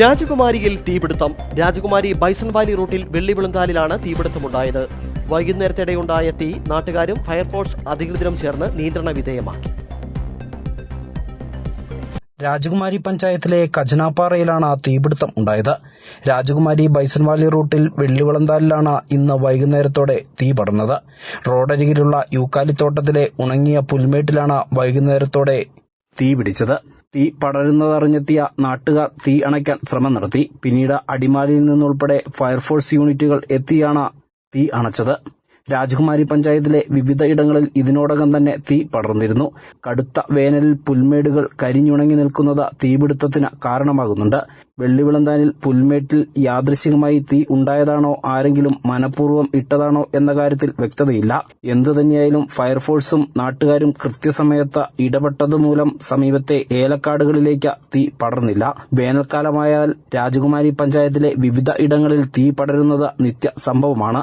രാജകുമാരിയിൽ തീപിടുത്തം. രാജകുമാരി bison Valley റൂട്ടിൽ വെള്ളിവിളുന്താലിലാണ് തീപിടുത്തമുണ്ടായത്. വൈകുന്നേരത്തിടെയുണ്ടായ തീ നാട്ടുകാരും ഫയർഫോഴ്സ് അധികൃതരും ചേർന്ന് നിയന്ത്രണ വിധേയമാക്കി. രാജകുമാരി പഞ്ചായത്തിലെ കജനാപ്പാറയിലാണ് തീപിടുത്തം ഉണ്ടായത്. രാജകുമാരി ബൈസൺവാലി റൂട്ടിൽ വെള്ളിവളന്താലിലാണ് ഇന്ന് വൈകുന്നേരത്തോടെ തീ പടർന്നത്. റോഡരികിലുള്ള യൂക്കാലിത്തോട്ടത്തിലെ ഉണങ്ങിയ പുൽമേട്ടിലാണ് വൈകുന്നേരത്തോടെ തീ പിടിച്ചത്. തീ പടരുന്നതറിഞ്ഞെത്തിയ നാട്ടുകാർ തീ അണയ്ക്കാൻ ശ്രമം നടത്തി. പിന്നീട് അടിമാലിയിൽ നിന്നുൾപ്പെടെ ഫയർഫോഴ്സ് യൂണിറ്റുകൾ എത്തിയാണ് തീ അണച്ചത്. രാജകുമാരി പഞ്ചായത്തിലെ വിവിധ ഇടങ്ങളിൽ ഇതിനോടകം തന്നെ തീ പടർന്നിരുന്നു. കടുത്ത വേനലിൽ പുൽമേടുകൾ കരിഞ്ഞുണങ്ങി നിൽക്കുന്നത് തീപിടുത്തത്തിന് കാരണമാകുന്നുണ്ട്. വെള്ളിവിളന്താനിൽ പുൽമേട്ടിൽ യാദൃശികമായി തീ ഉണ്ടായതാണോ ആരെങ്കിലും മനഃപൂർവം ഇട്ടതാണോ എന്ന കാര്യത്തിൽ വ്യക്തതയില്ല. എന്തുതന്നെയായാലും ഫയർഫോഴ്സും നാട്ടുകാരും കൃത്യസമയത്ത് ഇടപെട്ടതുമൂലം സമീപത്തെ ഏലക്കാടുകളിലേക്ക് തീ പടർന്നില്ല. വേനൽക്കാലമായാൽ രാജകുമാരി പഞ്ചായത്തിലെ വിവിധ ഇടങ്ങളിൽ തീ പടരുന്നത് നിത്യ സംഭവമാണ്